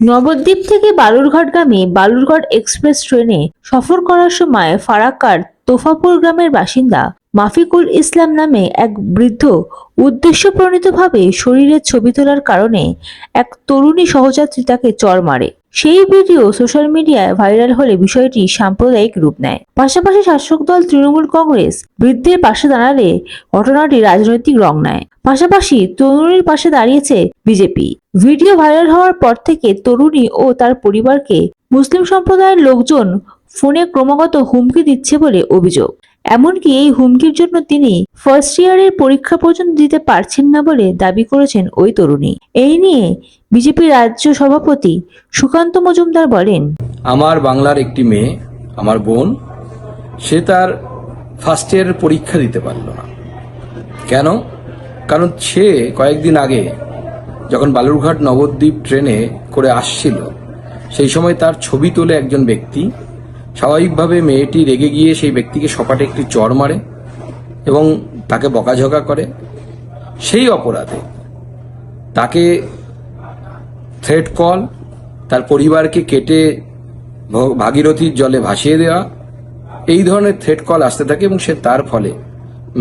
নবদ্বীপ থেকে বালুরঘাটগামী বালুরঘাট এক্সপ্রেস ট্রেনে সফর করার সময় ফারাক্কার তোফাপুর গ্রামের বাসিন্দা মাফিকুল ইসলাম নামে এক বৃদ্ধ উদ্দেশ্যপ্রণীতভাবে শরীরের ছবি তোলার কারণে এক তরুণী সহযাত্রী তাকে চর মারে। সেই ভিডিও সোশ্যাল মিডিয়ায় ভাইরাল হলে বিষয়টি সাম্প্রদায়িক রূপ নেয়। পাশাপাশি শাসক দল তৃণমূল কংগ্রেস বৃদ্ধের পাশে দাঁড়ালে ঘটনাটি রাজনৈতিক রং নেয়। পাশাপাশি তরুণীর পাশে দাঁড়িয়েছে বিজেপি। ভিডিও ভাইরাল হওয়ার পর থেকে তরুণী ও তার পরিবারকে মুসলিম সম্প্রদায়ের লোকজন ফোনে ক্রমাগত হুমকি দিচ্ছে বলে অভিযোগ। এমনকি এই হুমকির জন্য তিনি ফার্স্ট ইয়ারের পরীক্ষা পর্যন্ত দিতে পারছেন না বলে দাবি করেছেন ওই তরুণী। এই নিয়ে বিজেপি রাজ্য সভাপতি সুকান্ত মজুমদার বলেন, আমার বাংলার একটি মেয়ে, আমার বোন, সে তার ফার্স্ট ইয়ারের পরীক্ষা দিতে পারল না। কেন? কারণ সে কয়েকদিন আগে যখন বালুরঘাট নবদ্বীপ ট্রেনে করে আসছিল, সেই সময় তার ছবি তোলে একজন ব্যক্তি। স্বাভাবিকভাবে মেয়েটি রেগে গিয়ে সেই ব্যক্তিকে সপাটে একটি চর মারে এবং তাকে বকাঝকা করে। সেই অপরাধে তাকে থ্রেড কল তার পরিবারকে কেটে ভাগীরথীর জলে ভাসিয়ে দেওয়া, এই ধরনের থ্রেড কল আসতে থাকে এবং সে তার ফলে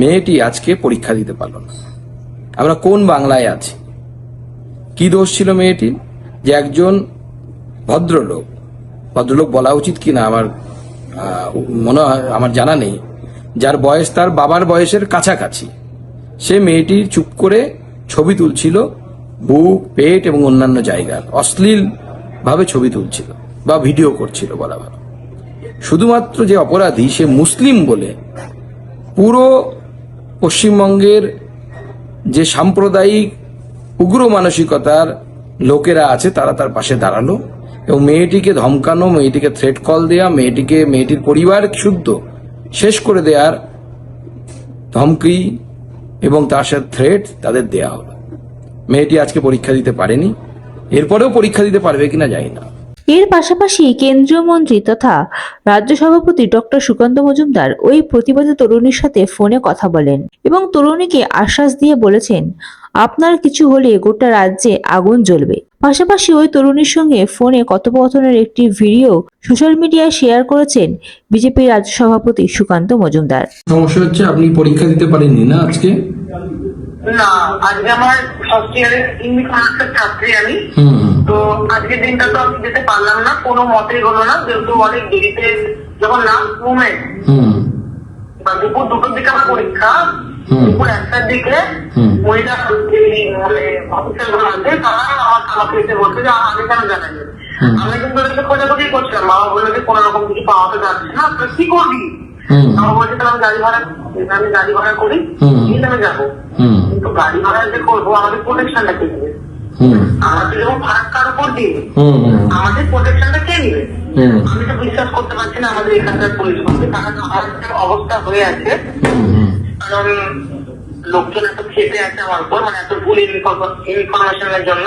মেয়েটি আজকে পরীক্ষা দিতে পারল না। আমরা কোন বাংলায় আছি? কি দোষ ছিল মেয়েটির যে একজন ভদ্রলোক। ভদ্রলোক বলা উচিত কিনা আমার মনে হয়, আমার জানা নেই। যার বয়স তার বাবার বয়সের কাছাকাছি। সে মেয়েটি চুপ করে ছবি তুলছিল, বুক, পেট এবং অন্যান্য জায়গার। অশ্লীল ভাবে ছবি তুলছিল বা ভিডিও করছিল বলা ভালো। শুধুমাত্র যে অপরাধী সে মুসলিম বলে পুরো পশ্চিমবঙ্গের যে সাম্প্রদায়িক উগ্র মানসিকতার লোকেরা আছে, তারা তার পাশে দাঁড়াল এবং মেয়েটিকে ধমকানো, মেয়েটিকে থ্রেট কল দেয়া, মেয়েটিকে, মেয়েটির পরিবার শুদ্ধ শেষ করে দেওয়ার ধমকি এবং তার সাথে থ্রেট তাদের দেয়া হলো। মেয়েটি আজকে পরীক্ষা দিতে পারেনি। এরপরেও পরীক্ষা দিতে পারবে কিনা জানি না। এর পাশাপাশি কেন্দ্রীয় মন্ত্রী তথা রাজ্য সভাপতি ডক্টর সুকান্ত মজুমদার ওই প্রতিবাদী তরুণীর সাথে ফোনে কথা বলেন এবং তরুণীকে আশ্বাস দিয়ে বলেছেন আপনার কিছু হলে গোটা রাজ্যে আগুন জ্বলবে। পাশাপাশি ওই তরুণীর সঙ্গে ফোনে কথোপকথনের একটি ভিডিও সোশ্যাল মিডিয়ায় শেয়ার করেছেন বিজেপি রাজ্য সভাপতি সুকান্ত মজুমদার। সমস্যা হচ্ছে আপনি পরীক্ষা দিতে পারেননি না আজকে? না আজকে আমার ফার্স্ট ইয়ারের ইংলিশ ছাত্রী আমি। হুম। তো আজকের দিনটা তো আমি যেতে পারলাম না কোনো মতেই হলো না যেহেতু অনেক দেরিতে যখন নাম হুম। বা দুপুর দুটোর দিকে আমার পরীক্ষা দুপুর একটার দিকে। মহিলা মানে অফিসারগুলো আছে তারা আমার আমাকে এসে বলছে যে আগে কেন জানাই। আমি কিন্তু ওদেরকে খোঁজাখুঁজি করছিলাম বাবা বলল যে কোনো রকম কিছু পাওয়া তো যাচ্ছে না তো কি করবি? বাবা বলছে তাহলে আমি গাড়ি ভাড়া আমি গাড়ি ভাড়া করি। আমি যাব। কিন্তু গাড়ি ভাড়া যে করব আমাদের প্রোটেকশনটা কে হুম আমাদের যখন ফারাক্কার উপর দিয়ে আমাদের প্রোটেকশনটা কে নেবে? আমি তো বিশ্বাস করতে পারছি না আমাদের এখানকার পুলিশ বলতে আমার যে অবস্থা হয়ে আছে। কারণ লোকজন এত খেপে আছে আমার উপর মানে এত ভুল ইনফরমেশনের জন্য।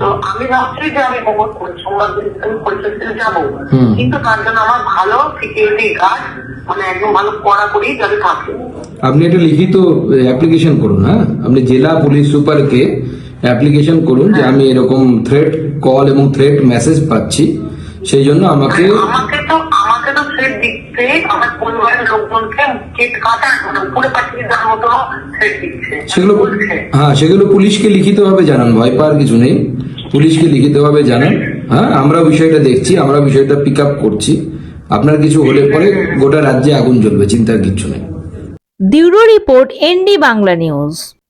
তো আমি ভাবছি যে আমি সংবাদ দিতে যাব। কিন্তু তার জন্য আমার ভালো সিকিউরিটি গার্ড মানে একদম ভালো কড়া করি যাতে থাকে। আপনি একটা লিখিত অ্যাপ্লিকেশন করুন হ্যাঁ? আপনি জেলা পুলিশ সুপারকে অ্যাপ্লিকেশন করুন যে আমি এরকম থ্রেট কল এবং থ্রেট মেসেজ পাচ্ছি সেই জন্য আমাকে আমাকে তো আমাকে তো থ্রেট দিচ্ছে আমার পরিবারের লোকজনকে কেট কাটার মানে উপরে পাঠিয়ে দেওয়ার মতো থ্রেট দিচ্ছে। সেগুলো হ্যাঁ সেগুলো পুলিশকে লিখিতভাবে জানান ভয় পাওয়ার কিছু নেই। পুলিশকে লিখিতভাবে জানান। হ্যাঁ আমরা বিষয়টা দেখছি আমরা বিষয়টা পিক আপ করছি। আপনার কিছু হলে পরে গোটা রাজ্যে আগুন জ্বলবে চিন্তার কিছু নেই। Bureau report ND Bangla news.